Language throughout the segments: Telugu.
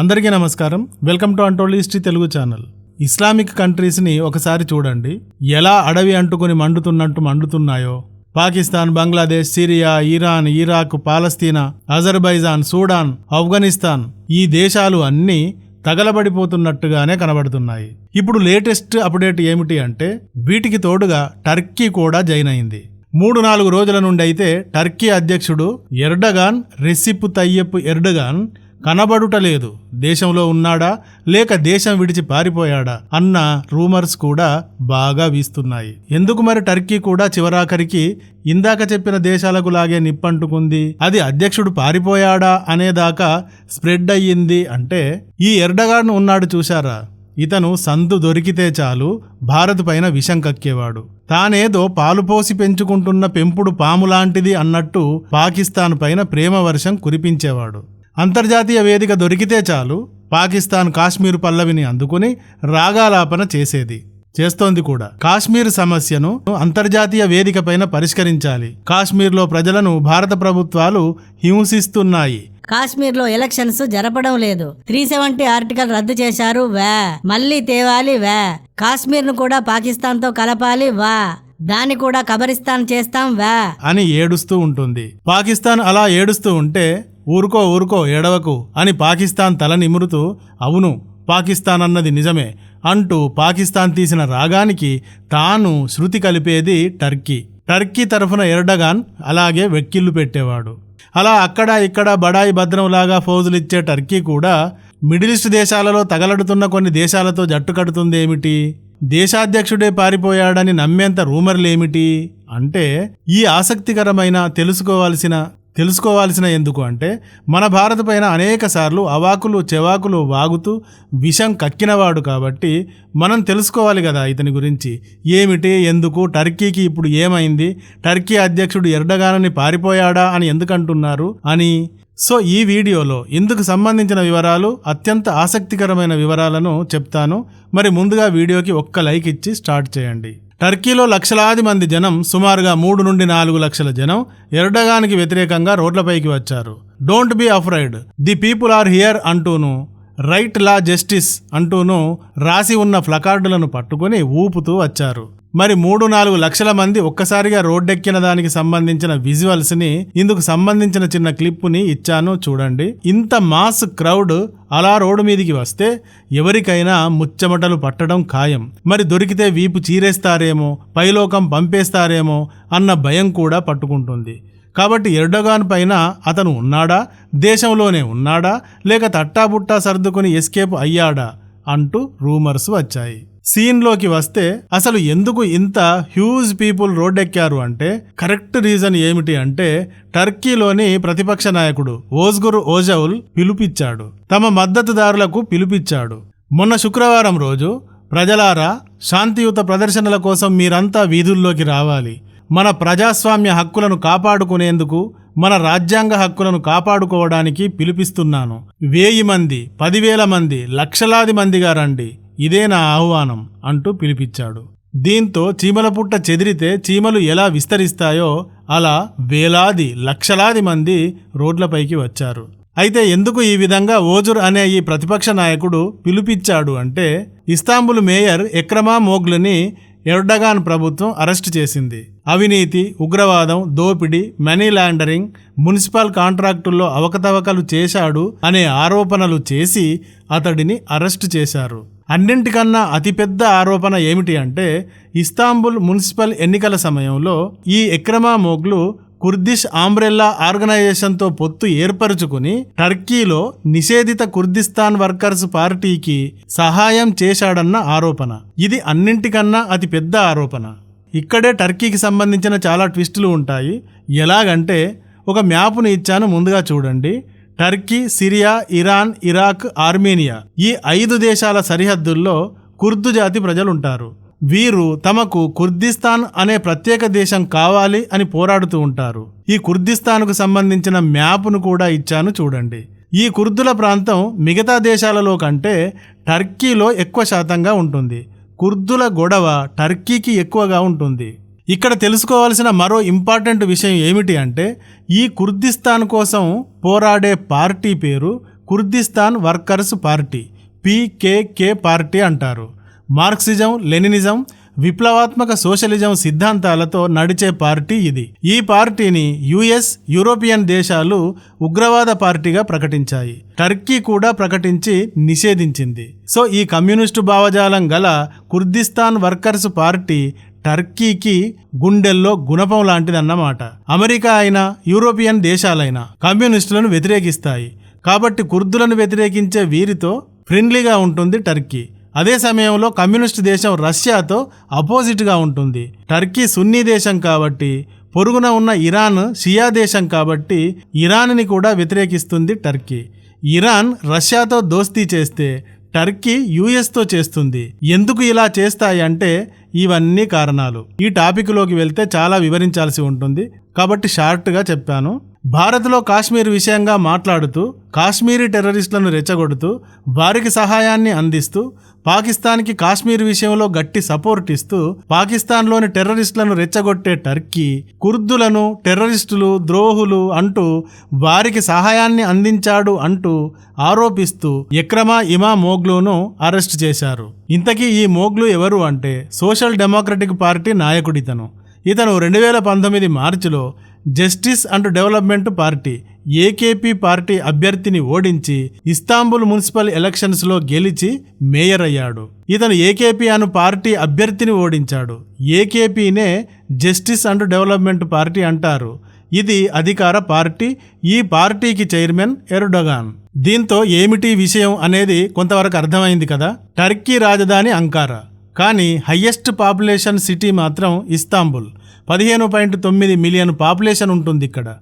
అందరికీ నమస్కారం. వెల్కమ్ టు అంటోల్ హిస్టరీ తెలుగు ఛానల్. ఇస్లామిక్ కంట్రీస్ని ఒకసారి చూడండి. ఎలా అడవి అంటుకుని మండుతున్నట్టు మండుతున్నాయో. Pakistan Bangladesh Syria Iran Iraq Palestine Azerbaijan Sudan Afghanistan ఈ దేశాలు అన్నీ తగలబడిపోతున్నట్టుగానే కనబడుతున్నాయి. ఇప్పుడు లేటెస్ట్ అప్డేట్ ఏమిటి అంటే వీటికి తోడుగా టర్కీ కూడా జైన్ అయింది. మూడు నాలుగు రోజుల నుండి అయితే టర్కీ అధ్యక్షుడు ఎర్డగాన్ రెసిప్ తయ్యప్ ఎర్డగాన్ కనబడుటలేదు. దేశంలో ఉన్నాడా? లేక దేశం విడిచి పారిపోయాడా? అన్న రూమర్స్ కూడా బాగా వీస్తున్నాయి. ఎందుకు మరి టర్కీ కూడా చివరాఖరికి ఇందాక చెప్పిన దేశాలకు లాగే నిప్పంటుకుంది? అది అధ్యక్షుడు పారిపోయాడా అనేదాకా స్ప్రెడ్ అయ్యింది అంటే ఈ ఎర్డగాన్ ఉన్నాడు చూశారా? ఇతను సందు దొరికితే చాలు భారత్ పైన విషం కక్కేవాడు. తానేదో పాలుపోసి పెంచుకుంటున్న పెంపుడు పాము లాంటిది అన్నట్టు పాకిస్తాన్ పైన ప్రేమ వర్షం కురిపించేవాడు. అంతర్జాతీయ వేదిక దొరికితే చాలు పాకిస్తాన్ కాశ్మీర్ పల్లవిని అందుకుని రాగాలాపన చేసేది. చేస్తోంది కూడా. కాశ్మీర్ సమస్యను అంతర్జాతీయ వేదిక పైన పరిష్కరించాలి. కాశ్మీర్లో ప్రజలను భారత ప్రభుత్వాలు హింసిస్తున్నాయి. కాశ్మీర్లో ఎలక్షన్స్ జరపడం లేదు. త్రీ సెవెంటీ ఆర్టికల్ రద్దు చేశారు. వా. మళ్ళీ తేవాలి. వా. కాశ్మీర్ను కూడా పాకిస్తాన్తో కలపాలి. వా. దాన్ని కూడా కబరిస్తాన్ చేస్తాం. వా. అని ఏడుస్తూ ఉంటుంది. పాకిస్తాన్ అలా ఏడుస్తూ ఉంటే ఊరుకో ఊరుకో ఏడవకు అని పాకిస్తాన్ తల నిమురుతూ అవును పాకిస్తాన్ అన్నది నిజమే అంటూ పాకిస్తాన్ తీసిన రాగానికి తాను శృతి కలిపేది టర్కీ. టర్కీ తరఫున ఎర్డగాన్ అలాగే వెక్కిళ్ళు పెట్టేవాడు. అలా అక్కడ ఇక్కడ బడాయి భద్రంలాగా ఫౌజులిచ్చే టర్కీ కూడా మిడిల్ ఈస్ట్ దేశాలలో తగలడుతున్న కొన్ని దేశాలతో జట్టు కడుతుంది ఏమిటి? దేశాధ్యక్షుడే పారిపోయాడని నమ్మేంత రూమర్లేమిటి? అంటే ఈ ఆసక్తికరమైన తెలుసుకోవాల్సిన తెలుసుకోవాల్సిన ఎందుకు అంటే మన భారత పైన అనేక సార్లు అవాకులు చెవాకులు వాగుతూ విషం కక్కినవాడు కాబట్టి మనం తెలుసుకోవాలి కదా ఇతని గురించి. ఏమిటి? ఎందుకు? టర్కీకి ఇప్పుడు ఏమైంది? టర్కీ అధ్యక్షుడు ఎర్డగానని పారిపోయాడా అని ఎందుకంటున్నారు అని సో ఈ వీడియోలో ఇందుకు సంబంధించిన వివరాలు అత్యంత ఆసక్తికరమైన వివరాలను చెప్తాను. మరి ముందుగా వీడియోకి ఒక్క లైక్ ఇచ్చి స్టార్ట్ చేయండి. టర్కీలో లక్షలాది మంది జనం సుమారుగా మూడు నుండి నాలుగు లక్షల జనం ఎర్డగానికి వ్యతిరేకంగా రోడ్లపైకి వచ్చారు. Don't be afraid the people are here అంటూను right law justice అంటూను రాసి ఉన్న ప్లకార్డులను పట్టుకుని ఊపుతూ వచ్చారు. మరి మూడు నాలుగు లక్షల మంది ఒక్కసారిగా రోడ్డెక్కిన దానికి సంబంధించిన విజువల్స్ని ఇందుకు సంబంధించిన చిన్న క్లిప్పుని ఇచ్చాను చూడండి. ఇంత మాస్ క్రౌడ్ అలా రోడ్డు మీదికి వస్తే ఎవరికైనా ముచ్చమటలు పట్టడం ఖాయం. మరి దొరికితే వీపు చీరేస్తారేమో పైలోకం పంపేస్తారేమో అన్న భయం కూడా పట్టుకుంటుంది. కాబట్టి ఎర్డగాన్ పైన అతను ఉన్నాడా? దేశంలోనే ఉన్నాడా? లేక తట్టాబుట్టా సర్దుకుని ఎస్కేప్ అయ్యాడా? అంటూ రూమర్స్ వచ్చాయి. సీన్లోకి వస్తే అసలు ఎందుకు ఇంత హ్యూజ్ పీపుల్ రోడ్డెక్కారు అంటే కరెక్ట్ రీజన్ ఏమిటి అంటే టర్కీలోని ప్రతిపక్ష నాయకుడు ఓజ్గుర్ ఓజౌల్ పిలుపిచ్చాడు తమ మద్దతుదారులకు పిలుపిచ్చాడు మొన్న శుక్రవారం రోజు ప్రజలారా శాంతియుత ప్రదర్శనల కోసం మీరంతా వీధుల్లోకి రావాలి. మన ప్రజాస్వామ్య హక్కులను కాపాడుకునేందుకు మన రాజ్యాంగ హక్కులను కాపాడుకోవడానికి పిలిపిస్తున్నాను. వేయి మంది పదివేల మంది లక్షలాది మందిగా రండి. ఇదే నా ఆహ్వానం అంటూ పిలిపించాడు. దీంతో చీమల పుట్ట చెదిరితే చీమలు ఎలా విస్తరిస్తాయో అలా వేలాది లక్షలాది మంది రోడ్లపైకి వచ్చారు. అయితే ఎందుకు ఈ విధంగా ఓజుర్ అనే ఈ ప్రతిపక్ష నాయకుడు పిలుపిచ్చాడు అంటే ఇస్తాంబుల్ మేయర్ ఎక్రమా మోగ్లుని ఎర్డగాన్ ప్రభుత్వం అరెస్టు చేసింది. అవినీతి ఉగ్రవాదం దోపిడీ మనీ లాండరింగ్ మున్సిపల్ కాంట్రాక్టుల్లో అవకతవకలు చేశాడు అనే ఆరోపణలు చేసి అతడిని అరెస్టు చేశారు. అన్నింటికన్నా అతిపెద్ద ఆరోపణ ఏమిటి అంటే ఇస్తాంబుల్ మున్సిపల్ ఎన్నికల సమయంలో ఈ ఎక్రమా మోగ్లు కుర్దిష్ ఆంబ్రెల్లా ఆర్గనైజేషన్తో పొత్తు ఏర్పరచుకుని టర్కీలో నిషేధిత కుర్దిస్తాన్ వర్కర్స్ పార్టీకి సహాయం చేశాడన్న ఆరోపణ. ఇది అన్నింటికన్నా అతి పెద్ద ఆరోపణ. ఇక్కడే టర్కీకి సంబంధించిన చాలా ట్విస్టులు ఉంటాయి. ఎలాగంటే ఒక మ్యాప్ను ఇచ్చాను ముందుగా చూడండి. Turkey Syria Iran Iraq Armenia ఈ ఐదు దేశాల సరిహద్దుల్లో కుర్దు జాతి ప్రజలుంటారు. వీరు తమకు కుర్దిస్తాన్ అనే ప్రత్యేక దేశం కావాలి అని పోరాడుతూ ఉంటారు. ఈ కుర్దిస్తాన్కు సంబంధించిన మ్యాప్ను కూడా ఇచ్చాను చూడండి. ఈ కుర్దుల ప్రాంతం మిగతా దేశాలలో కంటే టర్కీలో ఎక్కువ శాతంగా ఉంటుంది. కుర్దుల గొడవ టర్కీకి ఎక్కువగా ఉంటుంది. ఇక్కడ తెలుసుకోవాల్సిన మరో ఇంపార్టెంట్ విషయం ఏమిటి అంటే ఈ కుర్దిస్తాన్ కోసం పోరాడే పార్టీ పేరు Kurdistan workers party PKK party అంటారు. మార్క్సిజం లెనినిజం విప్లవాత్మక సోషలిజం సిద్ధాంతాలతో నడిచే పార్టీ ఇది. ఈ పార్టీని యుఎస్ యూరోపియన్ దేశాలు ఉగ్రవాద పార్టీగా ప్రకటించాయి. టర్కీ కూడా ప్రకటించి నిషేధించింది. సో ఈ కమ్యూనిస్టు భావజాలం గల కుర్దిస్తాన్ వర్కర్స్ పార్టీ టర్కీకి గుండెల్లో గుణపం లాంటిదన్నమాట. అమెరికా అయినా యూరోపియన్ దేశాలైనా కమ్యూనిస్టులను వ్యతిరేకిస్తాయి. కాబట్టి కుర్దులను వ్యతిరేకించే వీరితో ఫ్రెండ్లీగా ఉంటుంది టర్కీ. అదే సమయంలో కమ్యూనిస్ట్ దేశం రష్యాతో అపోజిట్గా ఉంటుంది. టర్కీ సున్నీ దేశం కాబట్టి పొరుగున ఉన్న ఇరాన్ షియా దేశం కాబట్టి ఇరాన్ని కూడా వ్యతిరేకిస్తుంది టర్కీ. ఇరాన్ రష్యాతో దోస్తీ చేస్తే టర్కీ యుఎస్తో చేస్తుంది. ఎందుకు ఇలా చేస్తాయి అంటే ఇవన్నీ కారణాలు. ఈ టాపిక్లోకి వెళ్తే చాలా వివరించాల్సి ఉంటుంది. కాబట్టి షార్ట్గా చెప్పాను. భారత్లో కాశ్మీర్ విషయంగా మాట్లాడుతూ కాశ్మీరీ టెర్రరిస్టులను రెచ్చగొడుతూ వారికి సహాయాన్ని అందిస్తూ పాకిస్తాన్కి కాశ్మీర్ విషయంలో గట్టి సపోర్ట్ ఇస్తూ పాకిస్తాన్లోని టెర్రరిస్టులను రెచ్చగొట్టే టర్కీ కుర్దులను టెర్రరిస్టులు ద్రోహులు అంటూ వారికి సహాయాన్ని అందించాడు అంటూ ఆరోపిస్తూ ఎక్రమా ఇమా మోగ్లును అరెస్ట్ చేశారు. ఇంతకీ ఈ మోగ్లు ఎవరు అంటే సోషల్ డెమోక్రటిక్ పార్టీ నాయకుడితను. ఇతను రెండు వేల పంతొమ్మిది మార్చిలో justice and development party AKP party అభ్యర్థిని ఓడించి ఇస్తాంబుల్ మున్సిపల్ ఎలక్షన్స్లో గెలిచి మేయర్ అయ్యాడు. ఇతను ఏకేపీ అను పార్టీ అభ్యర్థిని ఓడించాడు. ఏకేపీనే జస్టిస్ అండ్ డెవలప్మెంట్ పార్టీ అంటారు. ఇది అధికార పార్టీ ఈ పార్టీకి చైర్మన్ ఎర్డొగాన్. దీంతో ఏమిటి విషయం అనేది కొంతవరకు అర్థమైంది కదా? టర్కీ రాజధాని అంకారా. కానీ హయ్యెస్ట్ పాపులేషన్ సిటీ మాత్రం ఇస్తాంబుల్. పదిహేను పాయింట్ తొమ్మిది మిలియన్ పాపులేషన్ ఉంటుంది ఇక్కడ.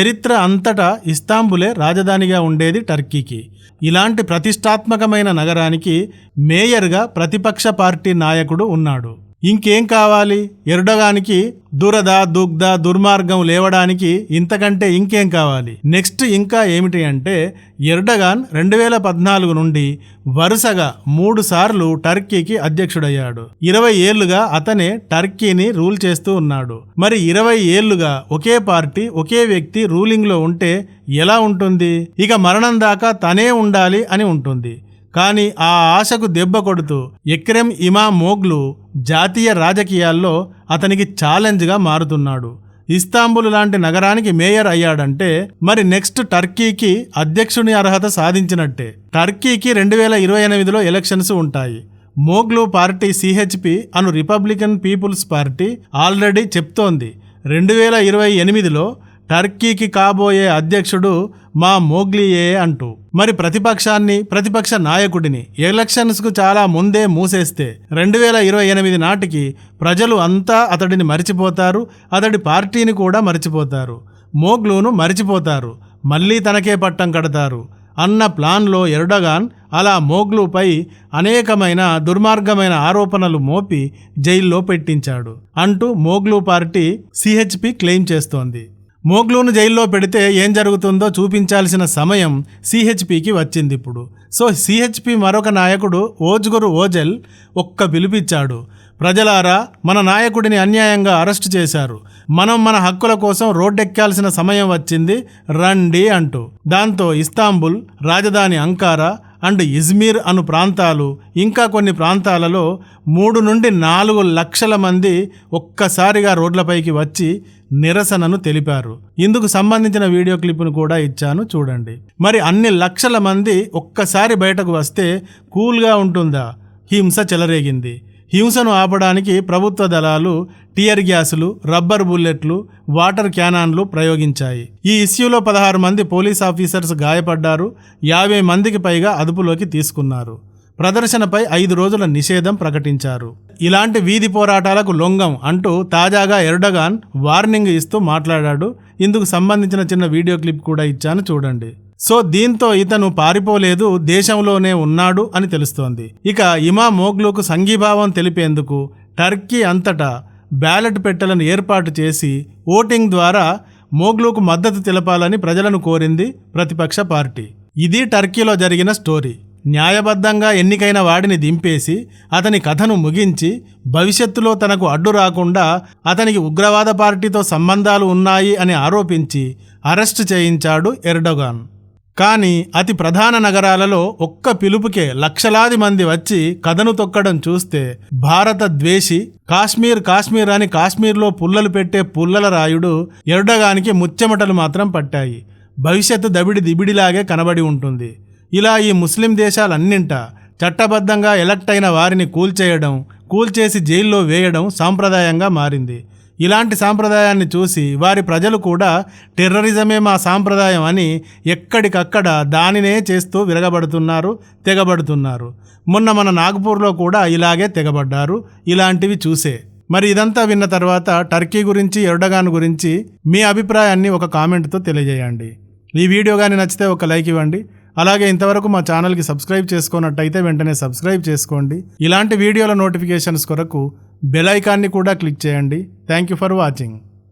చరిత్ర అంతటా ఇస్తాంబులే రాజధానిగా ఉండేది టర్కీకి. ఇలాంటి ప్రతిష్టాత్మకమైన నగరానికి మేయర్గా ప్రతిపక్ష పార్టీ నాయకుడు ఉన్నాడు. ఇంకేం కావాలి? ఎరుడగానికి దురద దుగ్ధ దుర్మార్గం లేవడానికి ఇంతకంటే ఇంకేం కావాలి? నెక్స్ట్ ఇంకా ఏమిటి అంటే ఎర్డగాన్ రెండు వేల పద్నాలుగు నుండి వరుసగా మూడు సార్లు టర్కీకి అధ్యక్షుడయ్యాడు. ఇరవై ఏళ్ళుగా అతనే టర్కీని రూల్ చేస్తూ ఉన్నాడు. మరి ఇరవై ఏళ్ళుగా ఒకే పార్టీ ఒకే వ్యక్తి రూలింగ్లో ఉంటే ఎలా ఉంటుంది? ఇక మరణం దాకా తనే ఉండాలి అని ఉంటుంది. కానీ ఆ ఆశకు దెబ్బ కొడుతూ ఎక్రెమ్ ఇమా మోగ్లు జాతీయ రాజకీయాల్లో అతనికి ఛాలెంజ్గా మారుతున్నాడు. ఇస్తాంబుల్ లాంటి నగరానికి మేయర్ అయ్యాడంటే మరి నెక్స్ట్ టర్కీకి అధ్యక్షుని అర్హత సాధించినట్టే. టర్కీకి రెండు వేల ఇరవై ఎనిమిదిలో ఎలక్షన్స్ ఉంటాయి. మోగ్లు పార్టీ సిహెచ్పి అను రిపబ్లికన్ పీపుల్స్ పార్టీ ఆల్రెడీ చెప్తోంది. రెండు వేల ఇరవై ఎనిమిదిలో టర్కీకి కాబోయే అధ్యక్షుడు మా మోగ్లియే అంటూ మరి ప్రతిపక్షాన్ని ప్రతిపక్ష నాయకుడిని ఎలక్షన్స్కు చాలా ముందే మూసేస్తే రెండు వేల ఇరవై ఎనిమిది నాటికి ప్రజలు అంతా అతడిని మరిచిపోతారు అతడి పార్టీని కూడా మరిచిపోతారు మోగ్లును మరిచిపోతారు మళ్ళీ తనకే పట్టం కడతారు అన్న ప్లాన్లో ఎర్డగాన్ అలా మోగ్లుపై అనేకమైన దుర్మార్గమైన ఆరోపణలు మోపి జైల్లో పెట్టించాడు అంటూ మోగ్లు పార్టీ సిహెచ్పి క్లెయిమ్ చేస్తోంది. మోగ్లూను జైల్లో పెడితే ఏం జరుగుతుందో చూపించాల్సిన సమయం సిహెచ్పికి వచ్చింది ఇప్పుడు. సో సిహెచ్పి మరొక నాయకుడు ఓజ్గురు ఓజెల్ ఒక్క పిలిపిచ్చాడు. ప్రజలారా మన నాయకుడిని అన్యాయంగా అరెస్టు చేశారు. మనం మన హక్కుల కోసం రోడ్డెక్కాల్సిన సమయం వచ్చింది. రండి అంటూ. దాంతో ఇస్తాంబుల్ రాజధాని అంకారా అండ్ ఇజ్మీర్ అను ప్రాంతాలు ఇంకా కొన్ని ప్రాంతాలలో మూడు నుండి నాలుగు లక్షల మంది ఒక్కసారిగా రోడ్లపైకి వచ్చి నిరసనను తెలిపారు. ఇందుకు సంబంధించిన వీడియో క్లిప్ను కూడా ఇచ్చాను చూడండి. మరి అన్ని లక్షల మంది ఒక్కసారి బయటకు వస్తే కూల్గా ఉంటుందా? హింస చెలరేగింది. హింసను ఆపడానికి ప్రభుత్వ దళాలు టియర్ గ్యాసులు రబ్బర్ బుల్లెట్లు వాటర్ క్యానాన్లు ప్రయోగించాయి. ఈ ఇష్యూలో పదహారు మంది పోలీస్ ఆఫీసర్స్ గాయపడ్డారు. యాభై మందికి పైగా అదుపులోకి తీసుకున్నారు. ప్రదర్శనపై ఐదు రోజుల నిషేధం ప్రకటించారు. ఇలాంటి వీధి పోరాటాలకు లొంగం అంటూ తాజాగా ఎర్డగాన్ వార్నింగ్ ఇస్తూ మాట్లాడాడు. ఇందుకు సంబంధించిన చిన్న వీడియో క్లిప్ కూడా ఇచ్చాను. చూడండి. సో దీంతో ఇతను పారిపోలేదు దేశంలోనే ఉన్నాడు అని తెలుస్తోంది. ఇక ఇమా మోగ్లుకు సంఘీభావం తెలిపేందుకు టర్కీ అంతటా బ్యాలెట్ పెట్టెలను ఏర్పాటు చేసి ఓటింగ్ ద్వారా మోగ్లుకు మద్దతు తెలపాలని ప్రజలను కోరింది ప్రతిపక్ష పార్టీ. ఇది టర్కీలో జరిగిన స్టోరీ. న్యాయబద్ధంగా ఎన్నికైన వాడిని దింపేసి అతని కథను ముగించి భవిష్యత్తులో తనకు అడ్డు రాకుండా అతనికి ఉగ్రవాద పార్టీతో సంబంధాలు ఉన్నాయి అని ఆరోపించి అరెస్టు చేయించాడు ఎర్డోగాన్. కానీ అతి ప్రధాన నగరాలలో ఒక్క పిలుపుకే లక్షలాది మంది వచ్చి కథను తొక్కడం చూస్తే భారత ద్వేషి కాశ్మీర్ కాశ్మీర్ అని కాశ్మీర్లో పుల్లలు పెట్టే పుల్లల రాయుడు ఎర్డగానికి ముచ్చెమటలు మాత్రం పట్టాయి. భవిష్యత్తు దబిడి దిబిడిలాగే కనబడి ఉంటుంది. ఇలా ఈ ముస్లిం దేశాలన్నింట చట్టబద్ధంగా ఎలక్ట్ అయిన వారిని కూల్చేయడం కూల్చేసి జైల్లో వేయడం సాంప్రదాయంగా మారింది. ఇలాంటి సాంప్రదాయాన్ని చూసి వారి ప్రజలు కూడా టెర్రరిజమే మా సాంప్రదాయం అని ఎక్కడికక్కడ దానినే చేస్తూ విరగబడుతున్నారు తెగబడుతున్నారు. మొన్న మన నాగపూర్లో కూడా ఇలాగే తెగబడ్డారు ఇలాంటివి చూసే. మరి ఇదంతా విన్న తర్వాత టర్కీ గురించి ఎర్డగాన్ గురించి మీ అభిప్రాయాన్ని ఒక కామెంట్తో తెలియజేయండి. ఈ వీడియో కానీ నచ్చితే ఒక లైక్ ఇవ్వండి. అలాగే ఇంతవరకు మా ఛానల్కి సబ్స్క్రైబ్ చేసుకున్నట్టయితే వెంటనే సబ్స్క్రైబ్ చేసుకోండి. ఇలాంటి వీడియోల నోటిఫికేషన్స్ కొరకు బెల్ ఐకాన్ని కూడా క్లిక్ చేయండి. Thank you for watching